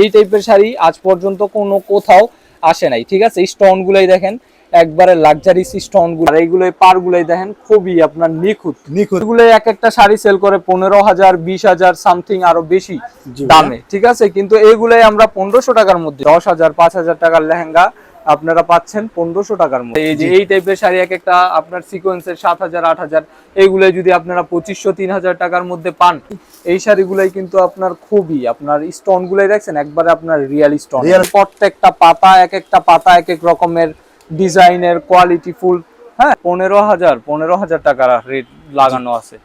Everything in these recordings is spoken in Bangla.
এই টাইপের শাড়ি আজ পর্যন্ত কোনো কোথাও আসে নাই ঠিক আছে? স্টোন গুলাই দেখেন একবারে লাক্সারি স্টোনগুলো আর এইগুলো পার গুলাই দেখেন খুবই আপনার নিখুঁত। নিখুঁত। গুলো এক একটা শাড়ি সেল করে পনেরো হাজার বিশ হাজার সামথিং আরও বেশি দামে ঠিক আছে? কিন্তু এগুলাই আমরা পনেরোশো টাকার মধ্যে দশ হাজার পাঁচ হাজার টাকার লেহেঙ্গা আপনারা পাচ্ছেন পনেরোশো টাকার মধ্যে। এই যে এই টাইপের শাড়ি এক একটা আপনার সিকোয়েন্সের সাত হাজার আট হাজার এইগুলো যদি আপনারা পঁচিশশো তিন হাজার টাকার মধ্যে পান এই শাড়িগুলাই কিন্তু আপনার খুবই আপনার স্টোন গুলাই দেখছেন? একবারে আপনার রিয়েল স্টোন প্রত্যেকটা পাতা এক একটা পাতা এক এক রকমের ডিজাইনের কোয়ালিটি ফুল। হ্যাঁ পনেরো হাজার পনেরো হাজার টাকার রেট লাগানো আছে।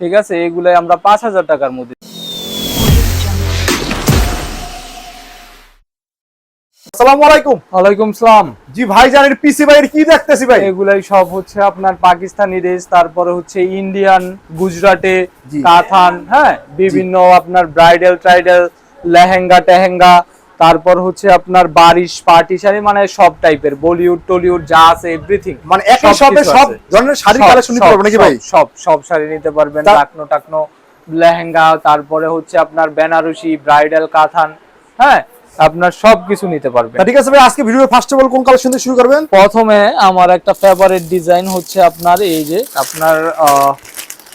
ঠিক আছে? এগুলাই আমরা পাঁচ হাজার টাকার মধ্যে আসসালামু আলাইকুম। ওয়ালাইকুম সালাম। জি ভাই জানেন পিসি ভাইয়ের কি দেখতেছি ভাই? এগুলাই সব হচ্ছে আপনার পাকিস্তানি ড্রেস তারপরে হচ্ছে ইন্ডিয়ান গুজরাটে কাথান হ্যাঁ? বিভিন্ন আপনার ব্রাইডাল ট্রাইডাল লেহেঙ্গা টেহেঙ্গা তারপর হচ্ছে আপনার বারিশ পার্টি শাড়ি মানে সব টাইপের বলিউড টলিউড যা আছে এভরিথিং মানে একই শপে সব ধরনের শাড়ি কালেকশন নিতে পারবেন নাকি ভাই? সব সব শাড়ি নিতে পারবেন টাকনো লেহেঙ্গা তারপরে হচ্ছে আপনার বেনারসি ব্রাইডাল কাথান হ্যাঁ? আপনার সব কিছু নিতে পারবেন। ঠিক আছে ভাই আজকে ভিডিও ফার্স্ট অফ অল কোন কালেকশন দিয়ে শুরু করবেন? প্রথমে আমার একটা ফেভারিট ডিজাইন হচ্ছে আপনার এই যে আপনার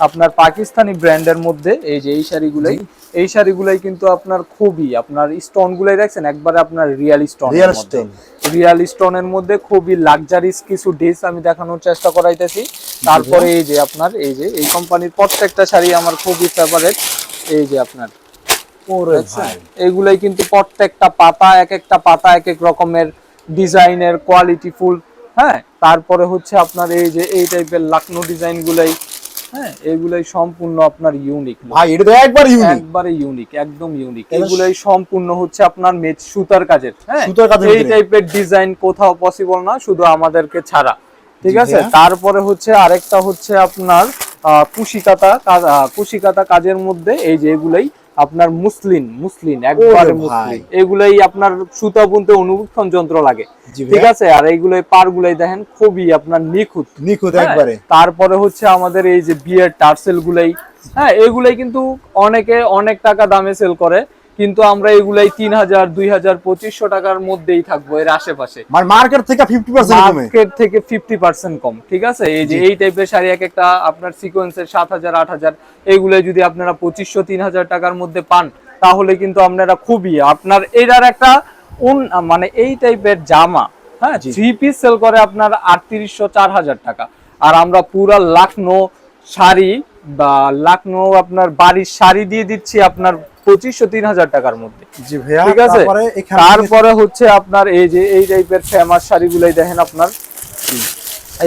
আপনার পাকিস্তানি ব্র্যান্ডের মধ্যে এই যে এই শাড়িগুলাই। এই শাড়িগুলাই কিন্তু আপনার খুবই আপনার স্টোন গুলাই দেখছেন? একবারে আপনার real stone Real stone। Real স্টোনের মধ্যে খুবই লাক্সারিস কিছু ডিস আমি দেখানোর চেষ্টা করাইতেছি। তারপরে এই যে আপনার এই যে এই কোম্পানির প্রত্যেকটা শাড়ি আমার খুবই ফেভারিট এই যে আপনার? এগুলাই কিন্তু প্রত্যেকটা পাতা এক একটা পাতা এক এক রকমের ডিজাইনের কোয়ালিটি ফুল হ্যাঁ? তারপরে হচ্ছে আপনার এই যে এই টাইপের লাকনো ডিজাইন গুলাই হ্যাঁ? এগুলাই সম্পূর্ণ আপনার ইউনিক ভাই এটা তো একবার ইউনিক একবারে ইউনিক একদম ইউনিক এগুলাই সম্পূর্ণ হচ্ছে আপনার মেচ সুতার কাজের হ্যাঁ? সুতার কাজের এই টাইপের ডিজাইন কোথাও পসিবল না শুধু আমাদেরকে ছাড়া। ঠিক আছে? তারপরে হচ্ছে আরেকটা হচ্ছে আপনার আহ, কুশিকাতা কুশিকাতা কাজের মধ্যে এই যে এগুলাই আপনার মুসলিন মুসলিন একবারে মুসলিন। এগুলাই আপনার সুতা বুনতে অনুবীক্ষণ যন্ত্র লাগে। ঠিক আছে? আর এইগুলাই পার গুলাই দেখেন খুবই আপনার নিখুঁত। নিখুঁত হ্যাঁ, একবারে। তারপরে হচ্ছে আমাদের এই যে বিয়ের টার্সেল গুলাই হ্যাঁ এগুলাই কিন্তু অনেকে অনেক টাকা দামে সেল করে। কিন্তু আমরা এগুলাই তিন হাজার দুই হাজার পঁচিশশো টাকার মধ্যেই থাকব এর আশেপাশে। মার্কেট থেকে 50% কমে। মার্কেট থেকে ফিফটি পার্সেন্ট কম ঠিক আছে? এই যে এই টাইপের শাড়ি এক একটা আপনার সিকোয়েন্সের সাত হাজার আট হাজার এইগুলো যদি আপনারা পঁচিশশো তিন হাজার টাকার মধ্যে পান তাহলে কিন্তু আপনারা খুবই আপনার এটার একটা উন- মানে এই টাইপের জামা হ্যাঁ থ্রি পিস সেল করে আপনার আটত্রিশশো চার হাজার টাকা। আর আমরা পুরা লাখনো শাড়ি বা লাখনো আপনার বাড়ির শাড়ি দিয়ে দিচ্ছি আপনার পঁচিশশো তিন হাজার টাকার মধ্যে। ঠিক আছে? তারপরে হচ্ছে আপনার এই যে এই টাইপের ফেমাস শাড়িগুলাই দেখেন আপনার।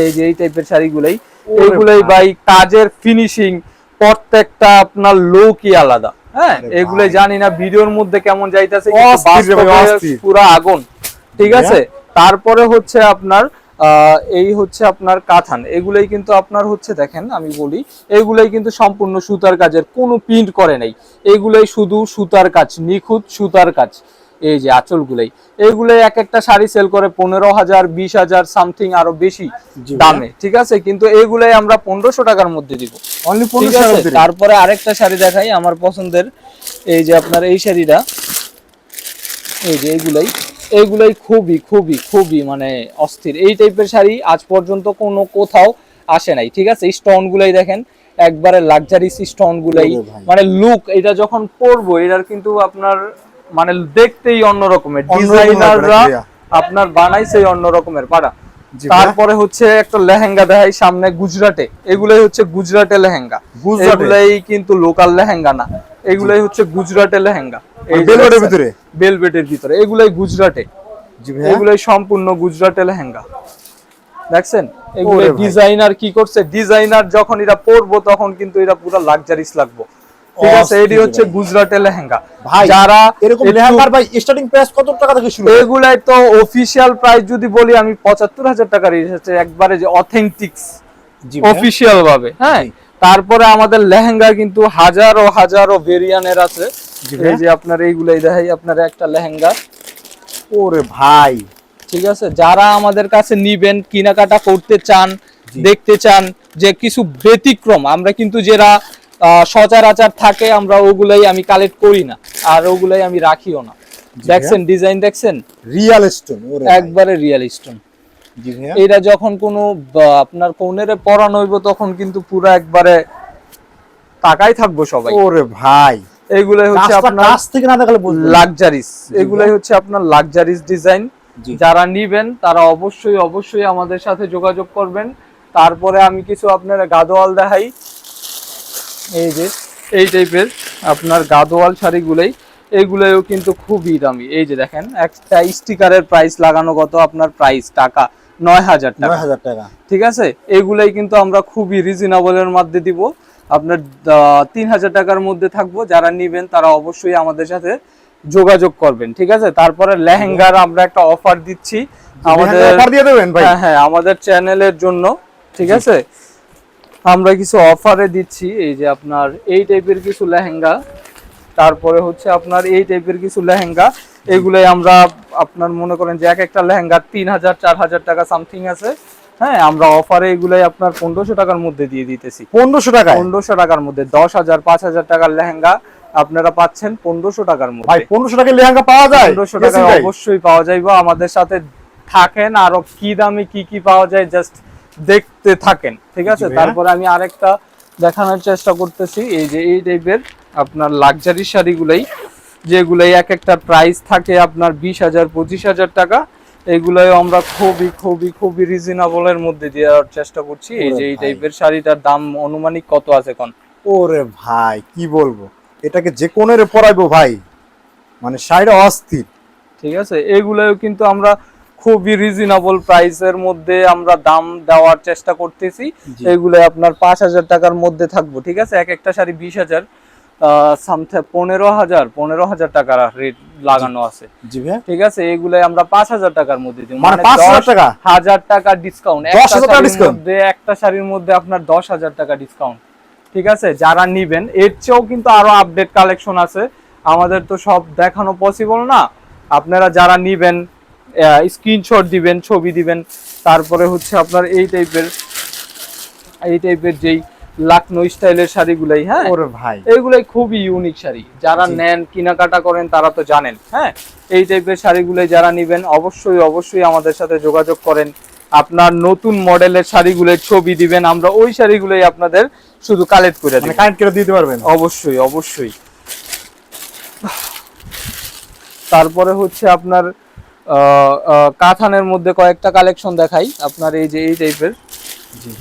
এই যে এই টাইপের শাড়িগুলাই। ওরে এগুলাই ভাই। কাজের ফিনিশিং প্রত্যেকটা আপনার লুকই আলাদা। হ্যাঁ এগুলাই জানি না ভিডিওর মধ্যে কেমন যাইতাছে। পুরো আগুন। ঠিক আছে? তারপরে হচ্ছে আপনার এই হচ্ছে আপনার কাথান এগুলাই কিন্তু আপনার হচ্ছে দেখেন আমি বলি এগুলাই কিন্তু সম্পূর্ণ সুতার কাজের কোনো প্রিন্ট করে নাই। এগুলাই শুধু সুতার কাজ নিখুঁত সুতার কাজ। এই যে আঁচলগুলাই। এগুলাই এক একটা শাড়ি সেল করে পনেরো হাজার বিশ হাজার সামথিং আরও বেশি দামে ঠিক আছে? কিন্তু এগুলাই আমরা পনেরোশো টাকার মধ্যে দিব। অনলি ঠিক 15 আছে? তারপরে আরেকটা শাড়ি দেখাই আমার পছন্দের এই যে আপনার এই শাড়িটা। এই যে এইগুলাই এইগুলাই খুবই খুবই খুবই মানে অস্থির। এই টাইপের শাড়ি আজ পর্যন্ত কোনো কোথাও আসে নাই ঠিক আছে? স্টোন গুলাই দেখেন একবারে লাক্সারিস স্টোন গুলাই মানে লুক এটা যখন পরবো এটার কিন্তু আপনার মানে দেখতেই অন্য রকমের ডিজাইনাররা আপনার বানাইছে অন্য রকমের পাড়া। তারপরে হচ্ছে একটা লেহেঙ্গা দেখাই সামনে গুজরাটে। এগুলাই হচ্ছে গুজরাটে লেহেঙ্গা? এগুলাই কিন্তু লোকাল লেহেঙ্গা না। এগুলাই হচ্ছে গুজরাটে লেহেঙ্গা। বেলভেটের দেখছেন? ভিতরে? বেলভেটের ভিতরে। এগুলাই গুজরাটে। এগুলাই সম্পূর্ণ গুজরাটে লেহেঙ্গা। দেখছেন? এগুলো ডিজাইনার কি করছে? ডিজাইনার যখন এটা পরবো তখন কিন্তু এটা পুরো লাক্সারিস লাগবো। ঠিক আছে এটি হচ্ছে ভাই। গুজরাটে লেহেঙ্গা। ভাই যারা এরকম লেহেঙ্গার ভাই স্টার্টিং প্রাইস কত টাকা থেকে শুরু এগুলাই তো অফিসিয়াল প্রাইস যদি বলি আমি পঁচাত্তর হাজার টাকার এসেছে একবারে যে অথেন্টিক জি অফিসিয়াল ভাবে হ্যাঁ? তারপরে আমাদের লেহেঙ্গা কিন্তু হাজারো হাজারো ভেরিয়ানের আছে। এই যে আপনার এইগুলাই দেখাই আপনার একটা লেহেঙ্গা। ওরে ভাই। ঠিক আছে? যারা আমাদের কাছে নিবেন কেনাকাটা করতে চান দেখতে চান যে কিছু ব্যতিক্রম আমরা কিন্তু যারা সচরাচর থাকে আমরা ওগুলাই আমি কালেক্ট করি না আর ওগুলাই আমি রাখিও না। দেখছেন ডিজাইন দেখছেন? রিয়াল স্টোন একবারে রিয়েল স্টোন এটা যখন কোনো আপনার কৌনেরে পরানো হইব তখন কিন্তু পুরো একবারে তাকাই থাকব সবাই। ওরে ভাই। এইগুলাই হচ্ছে আপনার কাছ থেকে না দেখালে লাক্সারিস এগুলাই হচ্ছে আপনার লাক্সারিস ডিজাইন যারা নিবেন তারা অবশ্যই অবশ্যই আমাদের সাথে যোগাযোগ করবেন। তারপরে আমি কিছু আপনার গাদোয়াল দেখাই। এই যে এই টাইপের আপনার গাদোয়াল শাড়িগুলোই এগুলোও কিন্তু খুবই দামি। এই যে দেখেন একটা স্টিকারের প্রাইস লাগানো কত? আপনার প্রাইস টাকা নয় হাজার টাকা। টাকা। ঠিক আছে? এগুলাই কিন্তু আমরা খুবই রিজনেবলের মধ্যে দিব। আপনার তিন হাজার টাকার মধ্যে থাকব। যারা নিবেন তারা অবশ্যই আমাদের সাথে যোগাযোগ করবেন। ঠিক আছে? তারপরে লেহেঙ্গার আমরা একটা অফার দিচ্ছি আমাদের অফার দিয়ে দেবেন ভাই? হ্যাঁ হ্যাঁ আমাদের চ্যানেলের জন্য। ঠিক আছে? আমরা কিছু অফারে দিচ্ছি এই যে আপনার এই টাইপের কিছু লেহেঙ্গা তারপরে হচ্ছে আপনার এই টাইপের কিছু লেহেঙ্গা এগুলাই আমরা আপনার মনে করেন যে এক একটা লেহেঙ্গা তিন হাজার চার হাজার টাকা সামথিং আছে। হ্যাঁ আমরা অফারে এগুলাই আপনার পনেরোশো টাকার মধ্যে দিয়ে দিতেছি। পনেরোশো টাকা পনেরোশো টাকার মধ্যে দশ হাজার পাঁচ হাজার টাকার লেহেঙ্গা আপনারা পাচ্ছেন পনেরোশো টাকার ভাই মধ্যে পনেরোশো টাকায় লেহেঙ্গা পাওয়া যায়? পনেরোশো টাকায় অবশ্যই পাওয়া যাইব। আমাদের সাথে থাকেন আরও কি দামে কি কি পাওয়া যায় জাস্ট দেখতে থাকেন ঠিক আছে? তারপরে আমি আরেকটা দেখানোর চেষ্টা করতেছি এই যে এই টাইপের আপনার লাক্সারি শাড়িগুলাই যেগুলাই এক একটা প্রাইস থাকে আপনার বিশ হাজার পঁচিশ হাজার টাকা এগুলাই আমরা খুবই খুবই খুবই রিজনেবলের মধ্যে দেওয়ার চেষ্টা করছি। এই যে এই টাইপের শাড়িটার দাম অনুমানিক কত আছে কোন ওরে ভাই কি বলব? এটাকে যে কোনের পরাইবো ভাই মানে শাড়িটা অস্থির। ঠিক আছে? এগুলোও কিন্তু আমরা খুবই রিজনেবল প্রাইসের মধ্যে আমরা দাম দেওয়ার চেষ্টা করতেছি। এগুলো আপনার পাঁচ হাজার টাকার মধ্যে থাকব ঠিক আছে? এক একটা শাড়ি বিশ হাজার পনেরো হাজার পনেরো হাজার টাকার রেট লাগানো আছে। ঠিক আছে? এগুলো আমরা পাঁচ হাজার টাকার মধ্যে দিব। মানে হাজার টাকা? ডিসকাউন্ট 10,000 টাকা discount? মধ্যে একটা শাড়ির মধ্যে আপনার দশ হাজার টাকা ডিসকাউন্ট ঠিক আছে? যারা নিবেন এর চেয়েও কিন্তু আরও আপডেট কালেকশন আছে। আমাদের তো সব দেখানো পসিবল না। আপনারা যারা নিবেন স্ক্রিনশট দিবেন ছবি দিবেন। তারপরে হচ্ছে আপনার এই টাইপের এই টাইপের যেই লাকনো স্টাইলের শাড়িগুলাই হ্যাঁ? ওরে ভাই। এইগুলাই খুবই ইউনিক শাড়ি। যারা। নেন কেনাকাটা করেন তারা তো জানেন হ্যাঁ? এই টাইপের শাড়িগুলো যারা নিবেন অবশ্যই অবশ্যই আমাদের সাথে যোগাযোগ করেন। আপনার নতুন মডেলের শাড়িগুলোর ছবি দিবেন আমরা ওই শাড়িগুলোই আপনাদের শুধু কালেক্ট করে মানে দেব কানেক্ট করে দিতে পারবেন? অবশ্যই অবশ্যই। তারপরে হচ্ছে আপনার কাথানের মধ্যে কয়েকটা কালেকশন দেখাই। আপনার এই যে এই টাইপের জি।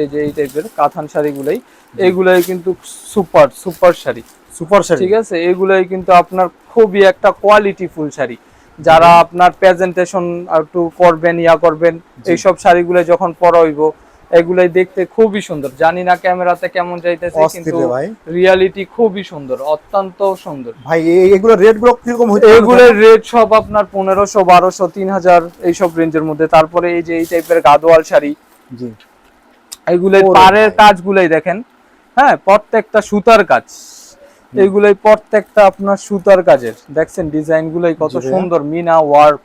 এই যে এই টাইপের কাথান শাড়িগুলাই। এগুলাই কিন্তু super super sari. Super sari. ঠিক আছে? এগুলাই কিন্তু আপনার খুবই একটা কোয়ালিটি ফুল শাড়ি। যারা আপনার প্রেজেন্টেশন একটু করবেন ইয়া করবেন এইসব শাড়িগুলো যখন পরা হইব এগুলাই দেখতে খুবই সুন্দর। জানি না ক্যামেরাতে কেমন যাইতেছে কিন্তু রিয়ালিটি খুবই সুন্দর অত্যন্ত সুন্দর। ভাই এই- এগুলো রেটগুলো কীরকম হচ্ছে এগুলোর রেট সব আপনার পনেরোশো বারোশো তিন হাজার এইসব রেঞ্জের মধ্যে। তারপরে এই যে এই টাইপের গাদোয়াল শাড়ি জি। এগুলোই ওরে পাড়ের। কাজগুলোই দেখেন। হ্যাঁ প্রত্যেকটা সুতার কাজ। এগুলোই প্রত্যেকটা আপনার সুতার কাজের। দেখছেন ডিজাইন গুলোই কত সুন্দর মিনা ওয়ার্ক।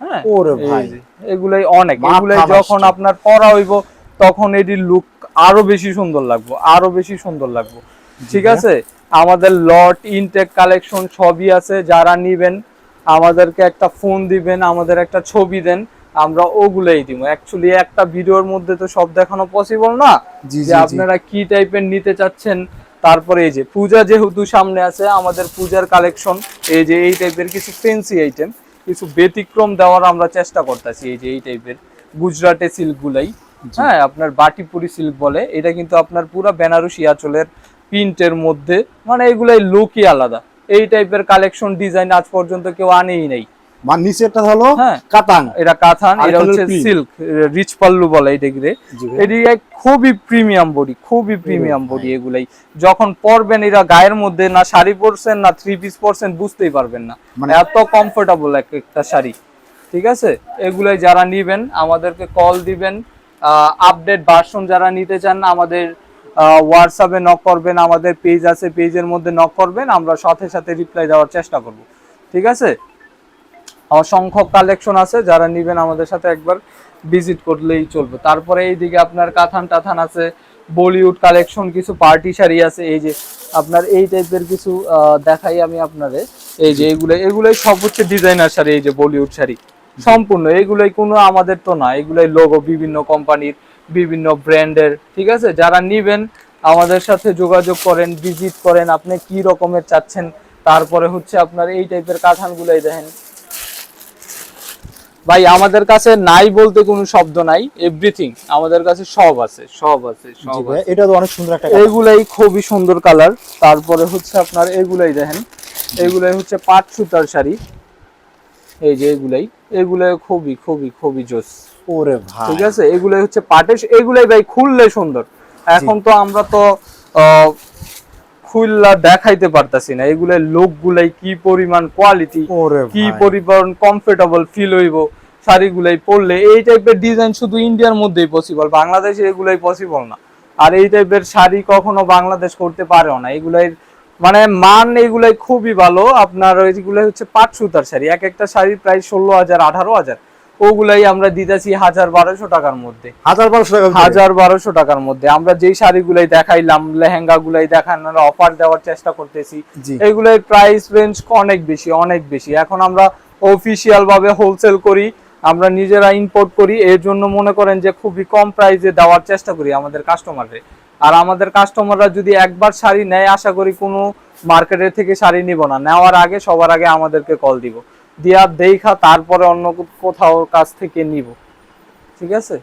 হ্যাঁ ওরে ভাই। এগুলোই অনেক। এগুলোই যখন আপনার পরা হইব তখন এটির লুক আরও বেশি সুন্দর লাগবো আরও বেশি সুন্দর লাগবো। ঠিক আছে? আমাদের লট ইনটেক কালেকশন সবই আছে যারা নিবেন আমাদেরকে একটা ফোন দিবেন আমাদের একটা ছবি দেন আমরা ওগুলোই দিব। অ্যাকচুয়ালি একটা ভিডিওর মধ্যে তো সব দেখানো পসিবল না? যে। আপনারা কি টাইপের নিতে চাচ্ছেন তারপরে এই যে পূজা যেহেতু সামনে আছে আমাদের পূজার কালেকশন এই যে এই টাইপের কিছু ফেন্সি আইটেম কিছু ব্যতিক্রম দেওয়ার আমরা চেষ্টা করতেছি এই যে এই টাইপের গুজরাটে সিল্ক গুলাই। হ্যাঁ আপনার বাটিপুরি সিল্ক বলে। এটা কিন্তু আপনার পুরো বেনারসি আঁচলের প্রিন্টের মধ্যে। মানে এগুলাই লুকই আলাদা। এই টাইপের কালেকশন ডিজাইন আজ পর্যন্ত কেউ আনেই নাই। মানে নিচেরটা হলো হ্যাঁ। কাতান। এটা কাথান এটা হচ্ছে সিল্ক রিচ পাল্লু বলে এটাকে। এটি খুবই প্রিমিয়াম বডি খুবই প্রিমিয়াম বডি এগুলাই। যখন পরবেন এরা গায়ের মধ্যে না শাড়ি পরছেন না থ্রি পিস পরছেন বুঝতেই পারবেন না। মানে- এত কমফোর্টেবল এক একটা শাড়ি। ঠিক আছে? এগুলাই যারা নিবেন আমাদেরকে কল দিবেন। আপডেট ভার্সন যারা নিতে চান, আমাদের হোয়াটসঅ্যাপে নক করবেন, আমাদের পেজ আছে পেজের মধ্যে নক করবেন, আমরা সাথে সাথে রিপ্লাই দেওয়ার চেষ্টা করব। ঠিক আছে? অসংখ্য কালেকশন আছে, যারা নেবেন আমাদের সাথে একবার ভিজিট করলেই চলবে। তারপরে এইদিকে আপনার কাথান টাথান আছে, বলিউড কালেকশন কিছু পার্টি শাড়ি আছে, এই যে আপনার এই টাইপের কিছু দেখাই আমি আপনাদের। এই যে এগুলো, এগুলোই সব হচ্ছে ডিজাইনার শাড়ি, এই যে বলিউড শাড়ি। সম্পূর্ণ। এগুলোই কোনো আমাদের তো না এগুলোই লোগো বিভিন্ন কোম্পানির বিভিন্ন ব্র্যান্ডের ঠিক আছে? যারা নিবেন আমাদের সাথে যোগাযোগ করেন ভিজিট করেন আপনি কি রকমের চাচ্ছেন তারপরে হচ্ছে আপনার এই টাইপের কাঁথানগুলাই দেখেন। ভাই আমাদের কাছে নাই বলতে কোনো শব্দ নাই এভরিথিং আমাদের কাছে সব আছে সব আছে সব এটা তো অনেক সুন্দর একটা। এগুলাই খুবই সুন্দর কালার তারপরে হচ্ছে আপনার এগুলাই দেখেন এগুলাই হচ্ছে পাট সুতার শাড়ি। এই যে এগুলাই এগুলাই খুবই খুবই খুবই জোস। ওরে ভাই। ঠিক আছে? এগুলাই হচ্ছে পাটের এগুলাই ভাই খুললে সুন্দর। এখন তো আমরা তো খুললা দেখাইতে পারতাছি না। এগুলাই লোকগুলাই কি পরিমাণ কোয়ালিটি ওরে কি পরিমাণ কমফোর্টেবল ফিল হইব শাড়িগুলাই পরলে এই টাইপের ডিজাইন শুধু ইন্ডিয়ার মধ্যেই পসিবল বাংলাদেশে এগুলাই পসিবল না। আর এই টাইপের শাড়ি কখনো বাংলাদেশ করতে পারেও না। এগুলাই মানে মান এগুলাই খুবই ভালো। আপনার এইগুলাই হচ্ছে পাট সুতার শাড়ি। এক একটা শাড়ি প্রায় ষোলো হাজার আঠারো হাজার। ওগুলাই আমরা দিতেছি হাজার বারোশো টাকার মধ্যে। হাজার বারোশো টাকা হাজার বারোশো টাকার মধ্যে। আমরা যেই শাড়িগুলাই দেখাইলাম লেহেঙ্গা গুলাই দেখানোর অফার দেওয়ার চেষ্টা করতেছি জি। এগুলোর প্রাইস রেঞ্জ অনেক বেশি অনেক বেশি। এখন আমরা অফিসিয়াল ভাবে হোলসেল করি আমরা নিজেরা ইম্পোর্ট করি। এর জন্য মনে করেন যে খুবই কম প্রাইসে দেওয়ার চেষ্টা করি আমাদের কাস্টমারদের আর আমাদের কাস্টমাররা যদি একবার শাড়ি নেয়, আশা করি কোনো মার্কেটের থেকে শাড়ি নিব না। নেওয়ার আগে, সবার আগে আমাদেরকে কল দিব। দিয়া দেখা তারপরে অন্য কোথাও কাছ থেকে নিব। ঠিক আছে?